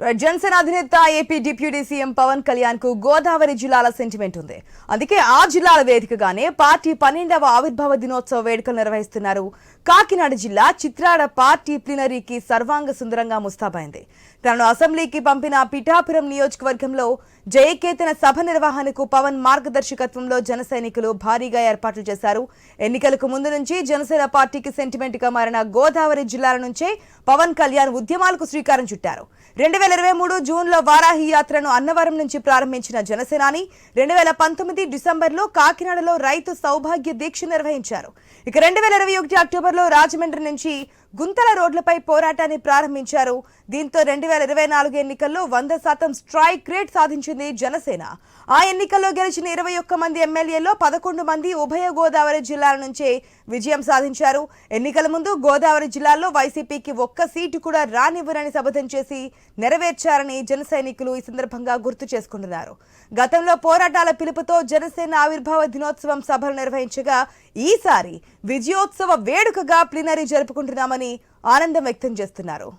జనసేన అధినేత AP deputy CM Pawan కళ్యాణ్కు గోదావరి జిల్లాల సెంటిమెంట్ ఉంది. అందుకే ఆ జిల్లాల వేదికగానే పార్టీ పన్నెండవ ఆవిర్భావ దినోత్సవ వేడుకలు నిర్వహిస్తున్నారు. కాకినాడ జిల్లా చిత్రాడ పార్టీ ప్లీనరీకి సర్వాంగ సుందరంగా ముస్తాబైంది. తనను అసెంబ్లీకి పంపిన పిఠాపురం నియోజకవర్గంలో జయకేతన సభ నిర్వహణకు పవన్ మార్గదర్శకత్వంలో జన సైనికులు భారీగా ఏర్పాట్లు చేశారు. ఎన్నికలకు ముందు నుంచి జనసేన పార్టీకి సెంటిమెంట్గా మారిన గోదావరి జిల్లాల నుంచే పవన్ కళ్యాణ్ ఉద్యమాలకు శ్రీకారం చుట్టారు. రెండు వేల ఇరవై మూడు జూన్లో వారాహి యాత్రను అన్నవరం నుంచి ప్రారంభించిన జనసేనాని రెండు వేల పంతొమ్మిది డిసెంబర్లో కాకినాడలో రైతు సౌభాగ్య దీక్ష నిర్వహించారు. ఇక రెండు వేల ఇరవై ఒకటి అక్టోబర్లో రాజమండ్రి నుంచి గుంతల రోడ్లపై పోరాటాన్ని ప్రారంభించారు. దీంతో రెండు వేల ఇరవై నాలుగు ఎన్నికల్లో వంద శాతం స్ట్రైక్ రేట్ సాధించింది జనసేన. ఆ ఎన్నికల్లో గెలిచిన ఇరవై ఒక్క మంది ఎమ్మెల్యేలో పదకొండు మంది ఉభయ గోదావరి జిల్లాల నుంచే విజయం సాధించారు. ఎన్నికల ముందు గోదావరి జిల్లాల్లో వైసీపీకి ఒక్క సీటు కూడా రానివ్వరని శపథం చేసి నెరవేర్చారని జన సైనికులు ఈ సందర్భంగా గుర్తు చేసుకుంటున్నారు. గతంలో పోరాటాల పిలుపుతో జనసేన ఆవిర్భావ దినోత్సవం సభలు నిర్వహించగా ఈసారి విజయోత్సవ వేడుకగా ప్లీనరీ జరుపుకుంటున్నామని ఆనందం వ్యక్తం చేస్తున్నారు.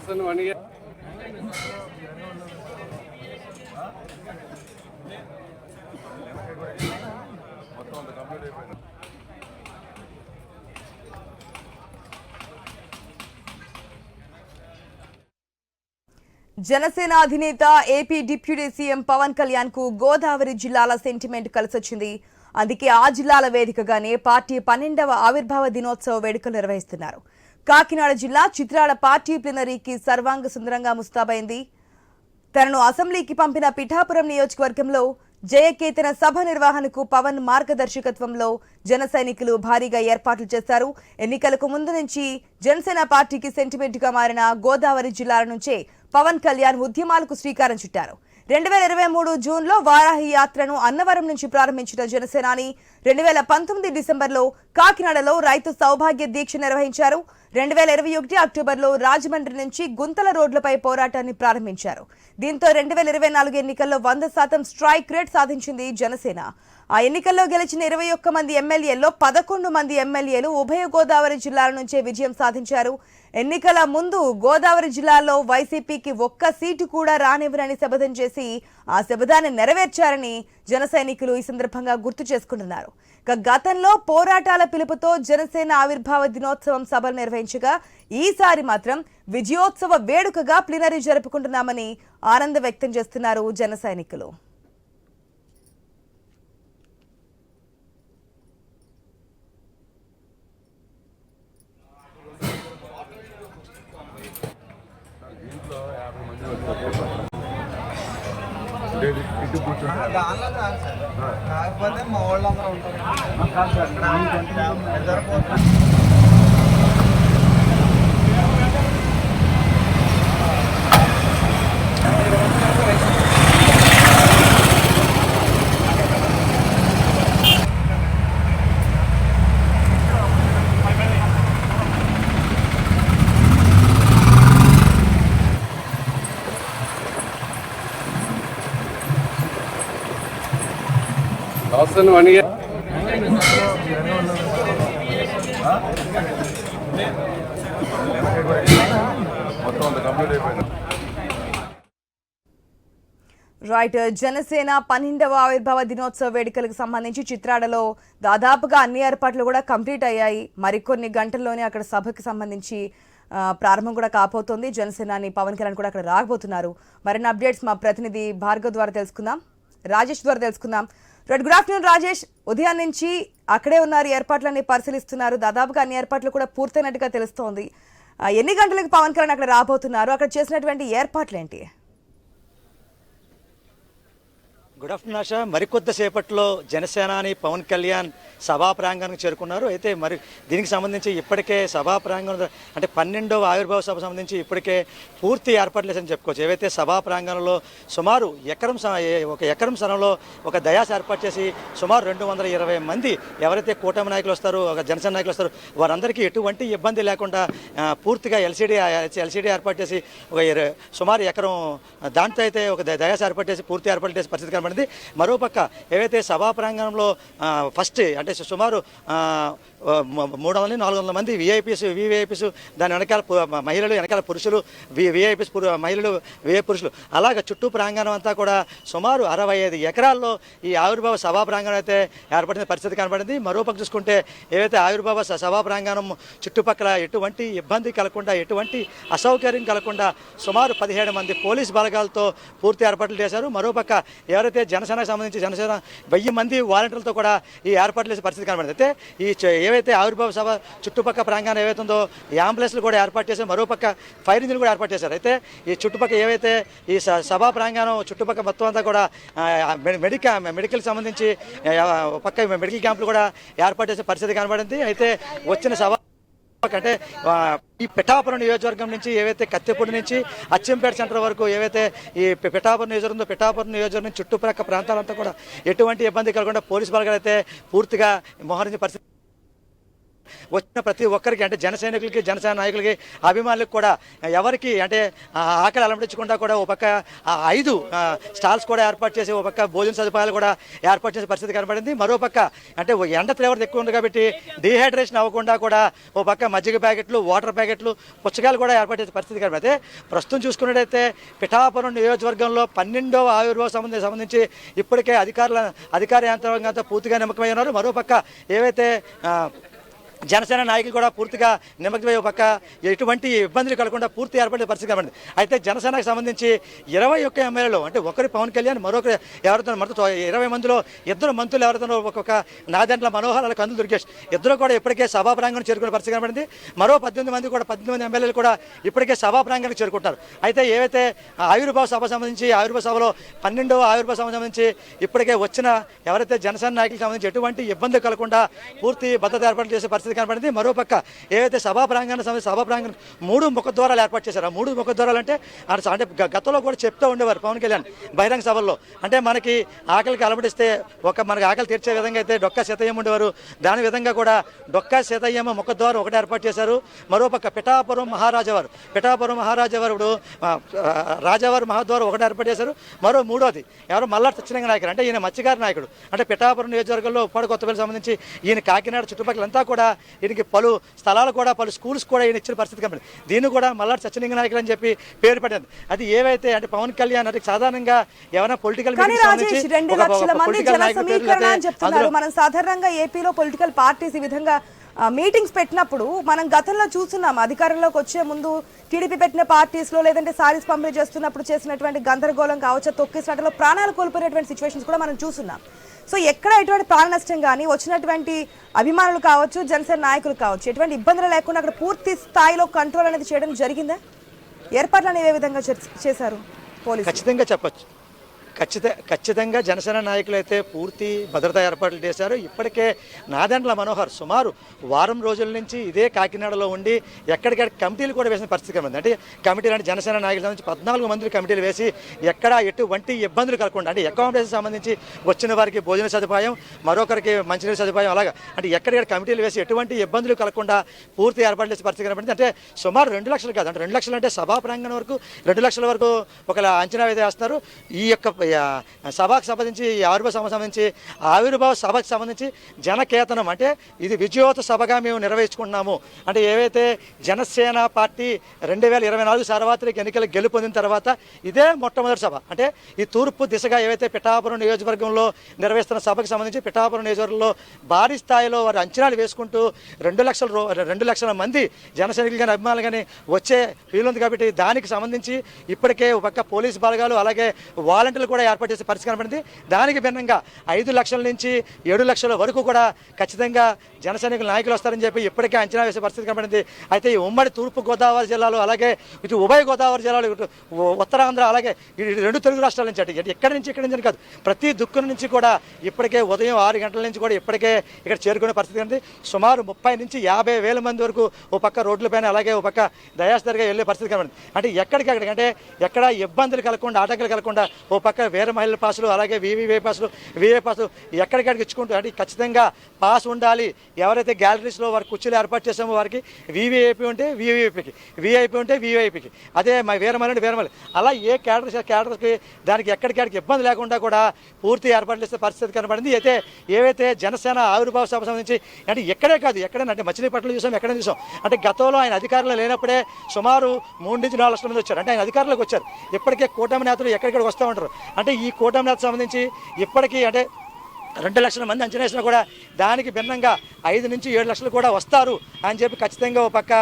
అవసరం వణిగా మొత్తం అంత కంప్లీట్ అయిపోయింది జనసేన అధినేత ఏపీ డిప్యూటీ సీఎం పవన్ కళ్యాణ్కు గోదావరి జిల్లాల సెంటిమెంట్ కలిసొచ్చింది. అందుకే ఆ జిల్లాల వేదికగానే పార్టీ పన్నెండవ ఆవిర్భావ దినోత్సవ వేడుకలు నిర్వహిస్తున్నారు. కాకినాడ జిల్లా చిత్రాల పార్టీ ప్లీనరీకి సర్వాంగ సుందరంగా ముస్తాబైంది. తనను అసెంబ్లీకి పంపిన పిఠాపురం నియోజకవర్గంలో జయకేతన సభ నిర్వహణకు పవన్ మార్గదర్శకత్వంలో జన సైనికులు భారీగా ఏర్పాట్లు చేశారు. ఎన్నికలకు ముందు నుంచి జనసేన పార్టీకి సెంటిమెంట్గా మారిన గోదావరి జిల్లాల నుంచే పవన్ కళ్యాణ్ ఉద్యమాలకు శ్రీకారం చుట్టారు. రెండు వేల ఇరవై మూడు జూన్లో వారాహి యాత్రను అన్నవరం నుంచి ప్రారంభించిన జనసేనాని రెండు వేల పంతొమ్మిది డిసెంబర్లో కాకినాడలో రైతు సౌభాగ్య దీక్ష నిర్వహించారు. రెండు వేల ఇరవై ఒకటి అక్టోబర్లో రాజమండ్రి నుంచి గుంతల రోడ్లపై పోరాటాన్ని ప్రారంభించారు. దీంతో రెండు వేల ఇరవై నాలుగు ఎన్నికల్లో వంద శాతం స్ట్రైక్ రేట్ సాధించింది జనసేన. ఆ ఎన్నికల్లో గెలిచిన ఇరవై ఒక్క మంది ఎమ్మెల్యేల్లో పదకొండు మంది ఎమ్మెల్యేలు ఉభయ గోదావరి జిల్లాల నుంచే విజయం సాధించారు. ఎన్నికల ముందు గోదావరి జిల్లాలో వైసీపీకి ఒక్క సీటు కూడా రానివ్వరని శపథం చేసి ఆ శపథాన్ని నెరవేర్చారని జన సైనికులు ఈ సందర్భంగా గుర్తు చేసుకుంటున్నారు. ఇక గతంలో పోరాటాల పిలుపుతో జనసేన ఆవిర్భావ దినోత్సవం సభలు నిర్వహించగా ఈసారి మాత్రం విజయోత్సవ వేడుకగా ప్లీనరీ జరుపుకుంటున్నామని ఆనందం వ్యక్తం చేస్తున్నారు జన సైనికులు దీంట్లో యాభై మంది వచ్చారు ఇటు కూర్చుంటారు దానిలో కాదు సార్ కాకపోతే మా వాళ్ళందరూ ఉంటారు ఇక్కడ సరిపోతుంది అవసరం వనిగే మొత్తం అంత రైట్ జనసేన uh, పన్నెండవ ఆవిర్భావ దినోత్సవ వేడుకలకు సంబంధించి చిత్రాడలో దాదాపుగా అన్ని ఏర్పాట్లు కూడా కంప్లీట్ అయ్యాయి. మరికొన్ని గంటల్లోనే అక్కడ సభకి సంబంధించి ప్రారంభం కూడా కాబోతోంది. జనసేనాని పవన్ కళ్యాణ్ కూడా అక్కడ రాకపోతున్నారు మరిన్ని అప్డేట్స్ మా ప్రతినిధి భార్గవ్ ద్వారా తెలుసుకుందాం. రాజేష్ ద్వారా తెలుసుకుందాం. Right good afternoon Rajesh. ఉదయం నుంచి అక్కడే ఉన్నారు ఏర్పాట్లన్నీ పరిశీలిస్తున్నారు. దాదాపుగా అన్ని ఏర్పాట్లు కూడా పూర్తయినట్టుగా తెలుస్తోంది. ఎన్ని గంటలకు పవన్ కళ్యాణ్ అక్కడ రాబోతున్నారు? అక్కడ చేసినటువంటి ఏర్పాట్లు ఏంటి గుడ్ ఆఫ్టర్నూన్ ఆశ. మరికొద్ది సేపట్లో జనసేనాని పవన్ కళ్యాణ్ సభా ప్రాంగణానికి చేరుకున్నారు. అయితే మరి దీనికి సంబంధించి ఇప్పటికే సభా ప్రాంగణం అంటే పన్నెండవ ఆవిర్భావ సభ సంబంధించి ఇప్పటికే పూర్తి ఏర్పాట్లు లేదని చెప్పుకోవచ్చు. ఏవైతే సభా ప్రాంగణంలో సుమారు ఎకరం ఒక ఎకరం స్థలంలో ఒక దయాస్ ఏర్పాటు చేసి సుమారు రెండు వందల ఇరవై మంది ఎవరైతే కూటమి నాయకులు వస్తారో ఒక జనసేన నాయకులు వస్తారో వారందరికీ ఎటువంటి ఇబ్బంది లేకుండా పూర్తిగా ఎల్సీడీ ఎల్సీడీ ఏర్పాటు చేసి ఒక సుమారు ఎకరం దాంట్లో అయితే ఒక ద- దయాస్ ఏర్పాటు చేసి పూర్తి ఏర్పాటు చేసి పరిస్థితి కనబడింది మరోపక్క ఏవైతే సభా ప్రాంగణంలో ఫస్ట్ అంటే సుమారు మూడు వందల నాలుగు వందల మంది విఐపీస్ వివిఐపీస్ దాని వెనకాల మహిళలు వెనకాల పురుషులు వి విఐపీస్ మహిళలు విఐ పురుషులు. అలాగ చుట్టూ ప్రాంగణం అంతా కూడా సుమారు అరవై ఐదు ఎకరాల్లో ఈ ఆవిర్భావ సభా ప్రాంగణం అయితే ఏర్పడిన పరిస్థితి కనబడింది. మరోపక్క చూసుకుంటే ఏవైతే ఆవిర్భావ స- సభా ప్రాంగణం చుట్టుపక్కల ఎటువంటి ఇబ్బంది కలగకుండా ఎటువంటి అసౌకర్యం కలగకుండా సుమారు పదిహేడు మంది పోలీస్ బలగాలతో పూర్తి ఏర్పాట్లు చేశారు. మరోపక్క ఎవరైతే జనసేనకు సంబంధించి జనసేన వెయ్యి మంది వాలంటీర్లతో కూడా ఈ ఏర్పాట్లు చేసే పరిస్థితి కనబడింది. అయితే ఈ ఏవైతే ఆవిర్భావ సభ చుట్టుపక్క ప్రాంగణం ఏవైతే ఉందో ఈ అంబులెన్స్లు కూడా ఏర్పాటు చేశారు మరోపక్క ఫైర్ ఇంజిన్ కూడా ఏర్పాటు చేశారు. అయితే ఈ చుట్టుపక్క ఏవైతే ఈ సభా ప్రాంగణం చుట్టుపక్క మొత్తం అంతా కూడా మెడికల్ మెడికల్ సంబంధించి పక్క మెడికల్ క్యాంపులు కూడా ఏర్పాటు చేసే పరిస్థితి కనబడింది. అయితే వచ్చిన సభ అంటే ఈ పిఠాపురం నియోజకవర్గం నుంచి ఏవైతే కత్తిపూడి నుంచి అచ్చంపేట సెంటర్ వరకు ఏవైతే ఈ పిఠాపురం నియోజకవర్గం ఉందో పిఠాపురం నియోజకవర్గం చుట్టుప్రక్క ప్రాంతాలంతా కూడా ఎటువంటి ఇబ్బంది కలగకుండా పోలీసు బలగాలు అయితే పూర్తిగా మోహరించే పరిస్థితి వచ్చిన ప్రతి ఒక్కరికి అంటే జన సైనికులకి జనసేన నాయకులకి అభిమానులకు కూడా ఎవరికి అంటే ఆకలి అలమటించకుండా కూడా ఒక పక్క ఐదు స్టాల్స్ కూడా ఏర్పాటు చేసి ఒక పక్క భోజన సదుపాయాలు కూడా ఏర్పాటు చేసే పరిస్థితి కనబడింది. మరో పక్క అంటే ఎండ తీవ్రత ఎక్కువ ఉంది కాబట్టి డిహైడ్రేషన్ అవ్వకుండా కూడా ఓ పక్క మజ్జిగ ప్యాకెట్లు వాటర్ ప్యాకెట్లు పుచ్చకాయలు కూడా ఏర్పాటు చేసే పరిస్థితి కనబడితే ప్రస్తుతం చూసుకున్నట్టయితే పిఠాపురం నియోజకవర్గంలో పన్నెండవ ఆవిర్భావ సంబంధించి సంబంధించి ఇప్పటికే అధికారుల అధికార యంత్రాంగంతో పూర్తిగా నిమ్మకమై ఉన్నారు. మరో పక్క ఏవైతే జనసేన నాయకులు కూడా పూర్తిగా నిమగ్నమై ఒక పక్క ఎటువంటి ఇబ్బందులు కలగకుండా పూర్తి ఏర్పడే పరిస్థితి కనబడింది. అయితే జనసేనకు సంబంధించి ఇరవై ఒక్క ఎమ్మెల్యేలు అంటే ఒకరి పవన్ కళ్యాణ్ మరొకరు ఎవరితో మరొక ఇరవై మందిలో ఇద్దరు మంత్రులు ఎవరితో ఒక్కొక్క నాదెండ్ల మనోహరాల కందులు దుర్గేష్ ఇద్దరు కూడా ఇప్పటికే సభా ప్రాంగణం చేరుకునే పరిస్థితి కనబడింది. మరో పద్దెనిమిది మంది కూడా పద్దెనిమిది మంది ఎమ్మెల్యేలు కూడా ఇప్పటికే సభా ప్రాంగణం చేరుకుంటారు అయితే ఏవైతే ఆయుర్భావ ఆవిర్భావ సభ సంబంధించి ఆయుర్భావ సభలో పన్నెండవ ఆయుర్భావ సభ సంబంధించి ఇప్పటికే వచ్చిన ఎవరైతే జనసేన నాయకులకు సంబంధించి ఎటువంటి ఇబ్బంది కలగకుండా పూర్తి భద్రత ఏర్పాటు చేసే పరిస్థితి కనబడింది మరోపక్క ఏవైతే సభా ప్రాంగణ సంబంధించి సభా ప్రాంగణం మూడు ముఖద్వారాలు ఏర్పాటు చేశారు. ఆ మూడు ముఖద్వారాలు అంటే అంటే అంటే గ- గతంలో కూడా చెప్తూ ఉండేవారు పవన్ కళ్యాణ్ బహిరంగ సభల్లో. అంటే మనకి ఆకలికి అలమటిస్తే ఒక మనకి ఆకలి తీర్చే విధంగా అయితే డొక్కా సీతయ్యం ఉండేవారు. దాని విధంగా కూడా డొక్కా సీతయ్యమ్మ ముఖద్వారం ఒకటి ఏర్పాటు చేశారు. మరోపక్క పిఠాపురం మహారాజావారు పిఠాపురం మహారాజావారు ఇప్పుడు రాజావారు మహాద్వారం ఒకటి ఏర్పాటు చేశారు. మరో మూడోది ఎవరు మల్లాడు సత్యనంగ నాయకుడు అంటే ఈయన మత్స్యకార నాయకుడు. అంటే పిఠాపురం నియోజకవర్గంలో ఉప్పాడు కొత్తపల్లి సంబంధించి ఈయన కాకినాడ చుట్టుపక్కలంతా కూడా ఈయనకి పలు స్థలాలు కూడా పలు స్కూల్స్ కూడా ఈయన ఇచ్చిన పరిస్థితి కనబడింది దీన్ని కూడా మల్లాడు సత్యలింగ నాయకులు అని చెప్పి పేరు పడింది అది ఏవైతే అంటే పవన్ కళ్యాణ్ అంటే సాధారణంగా ఏమైనా పొలిటికల్ కానీ రాజేష్ రెండు లక్షల మంది జన సమీకరణ అని చెప్తున్నారు. మనం సాధారణంగా ఏపీలో పొలిటికల్ పార్టీస్ ఈ విధంగా మీటింగ్స్ పెట్టినప్పుడు మనం గతంలో చూస్తున్నాం. అధికారంలోకి వచ్చే ముందు టీడీపీ పెట్టిన పార్టీస్లో లేదంటే సారీస్ పంపిణీ చేస్తున్నప్పుడు చేసినటువంటి గందరగోళం కావచ్చు తొక్కిసలాటలో ప్రాణాలు కోల్పోయినటువంటి సిచ్యువేషన్స్ కూడా మనం చూస్తున్నాం. సో ఎక్కడ ఎటువంటి ప్రాణ నష్టం కానీ వచ్చినటువంటి అభిమానులు కావచ్చు జనసేన నాయకులు కావచ్చు ఎటువంటి ఇబ్బందులు లేకుండా అక్కడ పూర్తి స్థాయిలో కంట్రోల్ అనేది చేయడం జరిగిందా? ఏర్పాట్లు అనేవి ఏ విధంగా చే- చేశారు పోలీసు ఖచ్చితంగా చెప్పచ్చు. ఖచ్చిత ఖచ్చితంగా జనసేన నాయకులు అయితే పూర్తి భద్రతా ఏర్పాట్లు చేశారు. ఇప్పటికే నాదెండ్ల మనోహర్ సుమారు వారం రోజుల నుంచి ఇదే కాకినాడలో ఉండి ఎక్కడికక్కడ కమిటీలు కూడా వేసిన పరిస్థితి కనబడింది. అంటే కమిటీలు అంటే జనసేన నాయకుల నుంచి పద్నాలుగు మంది కమిటీలు వేసి ఎక్కడ ఎటువంటి ఇబ్బందులు కలగకుండా అంటే అకామిడేషన్ సంబంధించి వచ్చిన వారికి భోజన సదుపాయం మరొకరికి మంచినీరు సదుపాయం అలాగా. అంటే ఎక్కడికక్కడ కమిటీలు వేసి ఎటువంటి ఇబ్బందులు కలగకుండా పూర్తి ఏర్పాట్లు చేసే పరిస్థితి కనబడింది. అంటే సుమారు రెండు లక్షలు కాదు అంటే రెండు లక్షలు అంటే సభా ప్రాంగణం వరకు రెండు లక్షల వరకు ఒక అంచనా అయితే వేస్తున్నారు ఈ యొక్క సభకు సంబంధించి ఈ ఆవిర్భావ సభకు సంబంధించి ఆవిర్భావ సభకు సంబంధించి జనకేతనం. అంటే ఇది విజయోత సభగా మేము నిర్వహించుకుంటున్నాము. అంటే ఏవైతే జనసేన పార్టీ రెండు వేల ఇరవై నాలుగు సార్వత్రిక ఎన్నికలు గెలుపొందిన తర్వాత ఇదే మొట్టమొదటి సభ. అంటే ఈ తూర్పు దిశగా ఏవైతే పిఠాపురం నియోజకవర్గంలో నిర్వహిస్తున్న సభకు సంబంధించి పిఠాపురం నియోజకవర్గంలో భారీ స్థాయిలో వారు అంచనాలు వేసుకుంటూ రెండు లక్షల రెండు లక్షల మంది జనసైనికులు కానీ అభిమానులు కానీ వచ్చే వీలుంది కాబట్టి దానికి సంబంధించి ఇప్పటికే ఒక పోలీస్ బలగాలు అలాగే వాలంటీర్లు కూడా ఏర్పాటు చేసే పరిస్థితి కనబడింది దానికి భిన్నంగా ఐదు లక్షల నుంచి ఏడు లక్షల వరకు కూడా ఖచ్చితంగా జన నాయకులు వస్తారని చెప్పి ఇప్పటికే అంచనా వేసే పరిస్థితి కనబడింది. అయితే ఈ ఉమ్మడి తూర్పు గోదావరి జిల్లాలో అలాగే ఇటు ఉభయ గోదావరి జిల్లాలో ఇటు ఉత్తరాంధ్ర అలాగే రెండు తెలుగు రాష్ట్రాల నుంచి అటు ఎక్కడి నుంచి ఇక్కడి నుంచి కాదు ప్రతి దుక్కుల నుంచి కూడా ఇప్పటికే ఉదయం ఆరు గంటల నుంచి కూడా ఇప్పటికే ఇక్కడ చేరుకునే పరిస్థితి ఉంది సుమారు ముప్పై నుంచి యాభై వేల మంది వరకు ఓ పక్క రోడ్లపైన అలాగే ఓ పక్క దయాస్తరిగా వెళ్ళే పరిస్థితి కనబడింది. అంటే ఎక్కడికక్కడికి అంటే ఎక్కడ ఇబ్బందులు కలగకుండా ఆటంకాలు కలగకుండా ఓ పక్క వేరే వీరమహిళ పాసులు అలాగే వివివే పాసులు వివే పాసులు ఎక్కడికక్కడికి ఇచ్చుకుంటూ అంటే ఖచ్చితంగా పాస్ ఉండాలి. ఎవరైతే గ్యాలరీస్లో వారి కుర్చీలు ఏర్పాటు చేసామో వారికి వివిఐపి ఉంటే వివిఐపికి విఐపి ఉంటే విఐపికి అదే మా వీరమహిళ అంటే వీరమహిళ అలా ఏ క్యాడర్స్ క్యాడర్స్కి దానికి ఎక్కడికక్కడికి ఇబ్బంది లేకుండా కూడా పూర్తి ఏర్పాట్లు చేసే పరిస్థితి కనబడింది. అయితే ఏవైతే జనసేన ఆవిర్భావ సభ సంబంధించి అంటే ఎక్కడే కాదు ఎక్కడైనా అంటే మచిలీపట్నం చూసాం ఎక్కడ చూసాం. అంటే గతంలో ఆయన అధికారంలో లేనప్పుడే సుమారు మూడు నుంచి నాలుగు లక్షల మంది వచ్చారు. అంటే ఆయన అధికారంలోకి వచ్చారు. ఇప్పటికే కూటమి నేతలు ఎక్కడిక్కడ వస్తూ ఉంటారు. అంటే ఈ కూటమి నేత సంబంధించి ఇప్పటికీ అంటే రెండు లక్షల మంది అంచనా వేసినా కూడా దానికి భిన్నంగా ఐదు నుంచి ఏడు లక్షలు కూడా వస్తారు అని చెప్పి ఖచ్చితంగా ఓ పక్క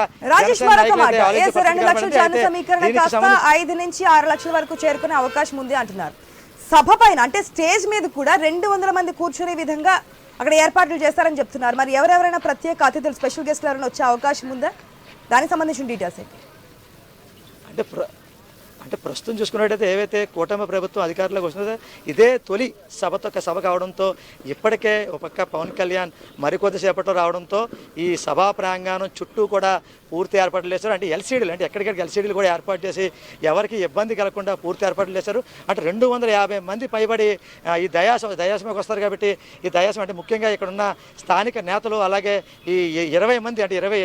ఐదు నుంచి ఆరు లక్షల వరకు చేరుకునే అవకాశం ఉంది అంటున్నారు. సభ పైన అంటే స్టేజ్ మీద కూడా రెండు వందల మంది కూర్చునే విధంగా అక్కడ ఏర్పాట్లు చేస్తారని చెప్తున్నారు. మరి ఎవరెవరైనా ప్రత్యేక అతిథులు స్పెషల్ గెస్ట్లు ఎవరైనా వచ్చే అవకాశం ఉందా? దానికి సంబంధించిన డీటెయిల్స్ ఏంటి? అంటే అంటే ప్రస్తుతం చూసుకున్నట్టయితే ఏవైతే కూటమి ప్రభుత్వం అధికారంలోకి వస్తుందో ఇదే తొలి సభతో సభ కావడంతో ఇప్పటికే ఒక పక్క పవన్ కళ్యాణ్ మరికొద్దిసేపట్లో రావడంతో ఈ సభా ప్రాంగణం చుట్టూ కూడా పూర్తి ఏర్పాట్లు చేశారు. అంటే ఎల్సీడీలు అంటే ఎక్కడికెక్కడికి ఎల్సీడీలు కూడా ఏర్పాటు చేసి ఎవరికి ఇబ్బంది కలగకుండా పూర్తి ఏర్పాట్లు చేశారు. అంటే రెండు వందల యాభై మంది పైబడి ఈ దయాస దయాసమకి వస్తారు కాబట్టి ఈ దయాసం అంటే ముఖ్యంగా ఇక్కడ ఉన్న స్థానిక నేతలు అలాగే ఈ ఇరవై మంది అంటే ఇరవై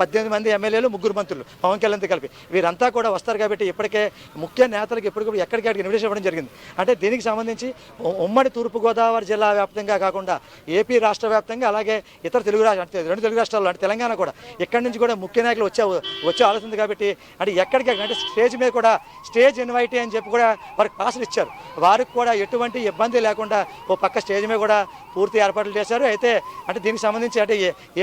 పద్దెనిమిది మంది ఎమ్మెల్యేలు ముగ్గురు మంత్రులు పవన్ కళ్యాణ్తో కలిపి. వీరంతా కూడా వస్తారు కాబట్టి ఇప్పటికే ముఖ్య నేతలకు ఎప్పటికప్పుడు ఎక్కడికక్కడికి ఇన్విటేషన్ ఇవ్వడం జరిగింది. అంటే దీనికి సంబంధించి ఉమ్మడి తూర్పుగోదావరి జిల్లా వ్యాప్తంగా కాకుండా ఏపీ రాష్ట్ర వ్యాప్తంగా అలాగే ఇతర తెలుగు రాష్ట్ర అంటే రెండు తెలుగు రాష్ట్రాల్లో అంటే తెలంగాణ కూడా. ఇక్కడి నుంచి కూడా ముఖ్య నాయకులు వచ్చే వచ్చే ఆలోచన కాబట్టి అంటే ఎక్కడికి అంటే స్టేజ్ మీద కూడా స్టేజ్ ఇన్వైటీ అని చెప్పి కూడా వారికి పాసులు ఇచ్చారు. వారికి కూడా ఎటువంటి ఇబ్బంది లేకుండా ఓ పక్క స్టేజ్ మీద కూడా పూర్తి ఏర్పాట్లు చేశారు. అయితే అంటే దీనికి సంబంధించి అంటే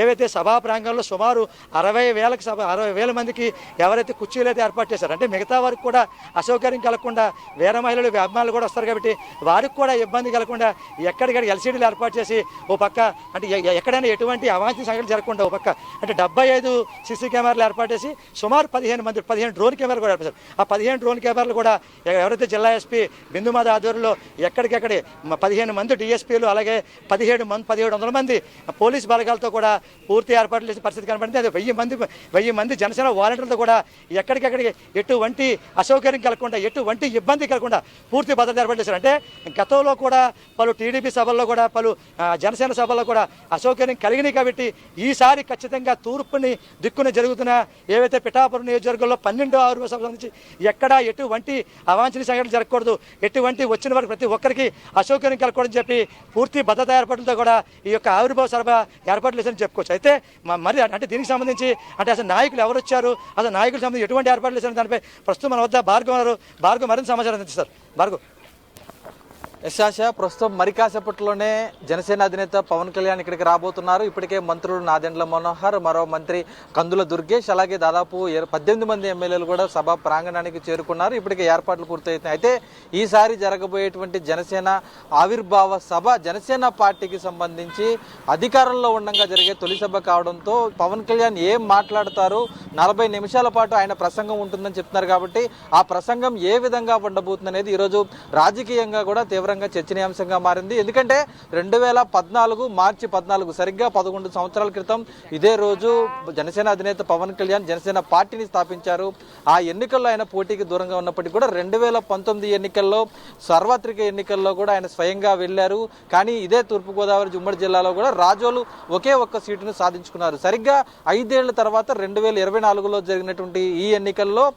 ఏవైతే సభా ప్రాంగణంలో సుమారు అరవై వేలకు సభ అరవై వేల మందికి ఎవరైతే కుర్చీలు అయితే ఏర్పాటు చేశారు అంటే మిగతా వారికి కూడా అసౌకర్యం కలగకుండా వేరే మహిళలు అభిమానులు కూడా వస్తారు కాబట్టి వారికి కూడా ఇబ్బంది కలగకుండా ఎక్కడికక్కడ ఎల్సీడీలు ఏర్పాటు చేసి ఓ పక్క అంటే ఎ- ఎక్కడైనా ఎటువంటి అవాంఛనీయ సంఘటన జరగకుండా ఓ పక్క అంటే డెబ్బై ఐదు సీసీ కెమెరాలు ఏర్పాటు చేసి సుమారు పదిహేను మంది పదిహేను డ్రోన్ కెమెరాలు కూడా ఏర్పాటు ఆ పదిహేను డ్రోన్ కెమెరాలు కూడా ఎవరైతే జిల్లా ఎస్పీ బిందుమాద ఆధ్వర్యంలో ఎక్కడికెక్కడే పదిహేను మంది డిఎస్పీలు అలాగే పదిహేడు మంది పదిహేడు వందల మంది పోలీస్ బలగాలతో కూడా పూర్తి ఏర్పాట్లు చేసే పరిస్థితి కనబడింది. అది వెయ్యి మంది వెయ్యి మంది జనసేన వాలంటీర్లతో కూడా ఎక్కడికెక్కడికి ఎటువంటి అసౌకర్యం కలగకుండా ఎటువంటి ఇబ్బంది కలగకుండా పూర్తి భద్రత ఏర్పాటు అంటే గతంలో కూడా పలు టీడీపీ సభల్లో కూడా పలు జనసేన సభల్లో కూడా అసౌకర్యం కలిగినాయి కాబట్టి ఈసారి ఖచ్చితంగా తూర్పుని దిక్కున జరుగుతున్న ఏవైతే పిఠాపురం నియోజకవర్గంలో పన్నెండు ఆరు సభ నుంచి ఎక్కడా ఎటువంటి అవాంఛనీయ సంఘటనలు జరగకూడదు. ఎటువంటి వచ్చిన వారికి ప్రతి ఒక్కరికి అసౌకర్యం కలగకూడదని చెప్పి పూర్తి భద్రతా ఏర్పాట్లతో కూడా ఈ యొక్క ఆవిర్భావ సభ ఏర్పాట్లు లేదని చెప్పుకోవచ్చు. అయితే మరి అంటే దీనికి సంబంధించి అంటే అసలు నాయకులు ఎవరు వచ్చారు? అసలు నాయకులకు సంబంధించి ఎటువంటి ఏర్పాట్లు లేదని దానిపై ప్రస్తుతం మనం వద్ద భార్గవ భార్గవ మరింత సమాచారం అందిస్తారు భార్గవ్ యశాష ప్రస్తుతం మరి కాసేపట్లోనే జనసేన అధినేత పవన్ కళ్యాణ్ ఇక్కడికి రాబోతున్నారు. ఇప్పటికే మంత్రులు నాదెండ్ల మనోహర్ మరో మంత్రి కందుల దుర్గేష్ అలాగే దాదాపు పద్దెనిమిది మంది ఎమ్మెల్యేలు కూడా సభ ప్రాంగణానికి చేరుకున్నారు. ఇప్పటికే ఏర్పాట్లు పూర్తవుతున్నాయి అయితే ఈసారి జరగబోయేటువంటి జనసేన ఆవిర్భావ సభ జనసేన పార్టీకి సంబంధించి అధికారంలో ఉండగా జరిగే తొలి సభ కావడంతో పవన్ కళ్యాణ్ ఏం మాట్లాడతారు? నలభై నిమిషాల పాటు ఆయన ప్రసంగం ఉంటుందని చెప్తున్నారు కాబట్టి ఆ ప్రసంగం ఏ విధంగా ఉండబోతుంది అనేది ఈరోజు రాజకీయంగా కూడా తీవ్రంగా చర్చనీయాంశంగా మారింది. ఎందుకంటే రెండు వేల పద్నాలుగు మార్చి పద్నాలుగు సరిగ్గా పదకొండు సంవత్సరాల క్రితం ఇదే రోజు జనసేన అధినేత పవన్ కళ్యాణ్ జనసేన పార్టీని స్థాపించారు. ఆ ఎన్నికల్లో ఆయన పోటీకి దూరంగా ఉన్నప్పటికీ కూడా రెండు వేల పంతొమ్మిది ఎన్నికల్లో సార్వత్రిక ఎన్నికల్లో కూడా ఆయన స్వయంగా వెళ్ళారు కానీ ఇదే తూర్పుగోదావరి ఉమ్మడి జిల్లాలో కూడా రాజోలు ఒకే ఒక్క సీటును సాధించుకున్నారు. సరిగ్గా ఐదేళ్ళ తర్వాత రెండు వేల ఇరవై నాలుగులో జరిగినటువంటి ఈ ఎన్నికల్లో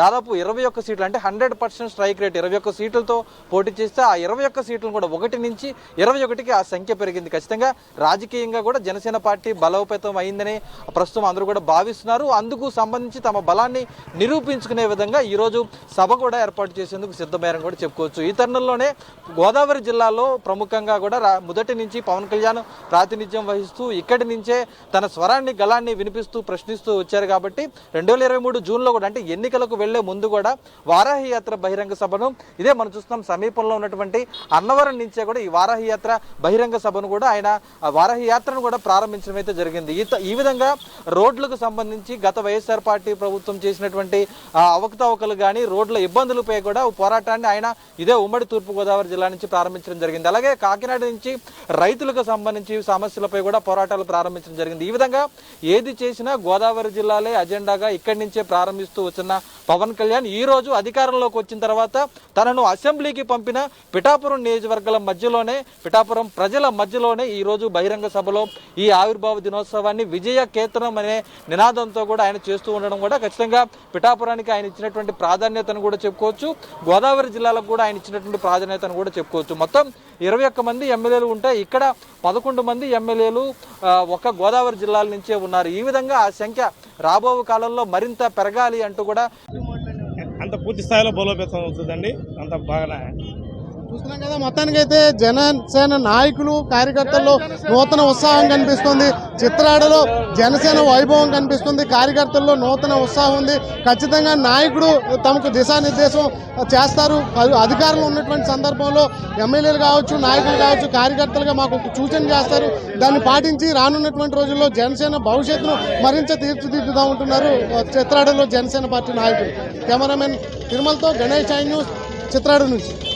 దాదాపు ఇరవై ఒక్క సీట్లు అంటే హండ్రెడ్ పర్సెంట్ స్ట్రైక్ రేట్ ఇరవై ఒక్క సీట్లతో పోటీ చేస్తే ఆ ఇరవై ఇరవై ఒక్క సీట్లను కూడా ఒకటి నుంచి ఇరవై ఒకటికి ఆ సంఖ్య పెరిగింది. ఖచ్చితంగా రాజకీయంగా కూడా జనసేన పార్టీ బలోపేతం అయిందని ప్రస్తుతం అందరూ కూడా భావిస్తున్నారు. అందుకు సంబంధించి తమ బలాన్ని నిరూపించుకునే విధంగా ఈరోజు సభ కూడా ఏర్పాటు చేసేందుకు సిద్ధమయ్యారని కూడా చెప్పుకోవచ్చు. ఈ తరుణంలోనే గోదావరి జిల్లాలో ప్రముఖంగా కూడా రా- మొదటి నుంచి పవన్ కళ్యాణ్ ప్రాతినిధ్యం వహిస్తూ ఇక్కడి నుంచే తన స్వరాన్ని గళాన్ని వినిపిస్తూ ప్రశ్నిస్తూ వచ్చారు కాబట్టి రెండు వేల ఇరవై మూడు జూన్లో కూడా అంటే ఎన్నికలకు వెళ్ళే ముందు కూడా వారాహి యాత్ర బహిరంగ సభను ఇదే మనం చూస్తున్నాం. సమీపంలో ఉన్నటువంటి అన్నవరం నుంచే కూడా ఈ వారాహి యాత్ర బహిరంగ సభను కూడా ఆయన ఆ వారాహి యాత్రను కూడా ప్రారంభించడం అయితే జరిగింది. ఈ ఈ విధంగా రోడ్లకు సంబంధించి గత వైఎస్ఆర్ పార్టీ ప్రభుత్వం చేసినటువంటి అవకతవకలు కానీ రోడ్ల ఇబ్బందులపై కూడా పోరాటాన్ని ఆయన ఇదే ఉమ్మడి తూర్పుగోదావరి జిల్లా నుంచి ప్రారంభించడం జరిగింది. అలాగే కాకినాడ నుంచి రైతులకు సంబంధించి సమస్యలపై కూడా పోరాటాలు ప్రారంభించడం జరిగింది. ఈ విధంగా ఏది చేసినా గోదావరి జిల్లాలే అజెండాగా ఇక్కడి నుంచే ప్రారంభిస్తూ వచ్చిన పవన్ కళ్యాణ్ ఈ రోజు అధికారంలోకి వచ్చిన తర్వాత తనను అసెంబ్లీకి పంపిన పిఠాపురం పిఠాపురం నియోజకవర్గాల మధ్యలోనే పిఠాపురం ప్రజల మధ్యలోనే ఈ రోజు బహిరంగ సభలో ఈ ఆవిర్భావ దినోత్సవాన్ని విజయ కేతనం అనే నినాదంతో కూడా ఆయన చేస్తూ ఉండడం కూడా ఖచ్చితంగా పిఠాపురానికి ఆయన ఇచ్చినటువంటి ప్రాధాన్యతను కూడా చెప్పుకోవచ్చు. గోదావరి జిల్లాలకు కూడా ఆయన ఇచ్చినటువంటి ప్రాధాన్యతను కూడా చెప్పుకోవచ్చు. మొత్తం ఇరవై ఒక్క మంది ఎమ్మెల్యేలు ఉంటే ఇక్కడ పదకొండు మంది ఎమ్మెల్యేలు ఒక ఒక్క గోదావరి జిల్లాల నుంచే ఉన్నారు. ఈ విధంగా ఆ సంఖ్య రాబో కాలంలో మరింత పెరగాలి అంటూ కూడా అంత పూర్తి స్థాయిలో బలోపేతం అవుతుందండి. అంత బాగా చూస్తున్నాం కదా మొత్తానికైతే జనసేన నాయకులు కార్యకర్తల్లో నూతన ఉత్సాహం కనిపిస్తుంది. చిత్రాడలో జనసేన వైభవం కనిపిస్తుంది. కార్యకర్తల్లో నూతన ఉత్సాహం ఉంది. ఖచ్చితంగా నాయకుడు తమకు దిశానిర్దేశం చేస్తారు. అధి- అధికారంలో ఉన్నటువంటి సందర్భంలో ఎమ్మెల్యేలు కావచ్చు నాయకులు కావచ్చు కార్యకర్తలుగా మాకు సూచన చేస్తారు. దాన్ని పాటించి రానున్నటువంటి రోజుల్లో జనసేన భవిష్యత్తును మరింత తీర్చిదిద్దుతా ఉంటున్నారు చిత్రాడలో జనసేన పార్టీ నాయకులు. కెమెరామెన్ తిరుమలతో గణేష్ ఐ న్యూస్ చిత్రాడు నుంచి.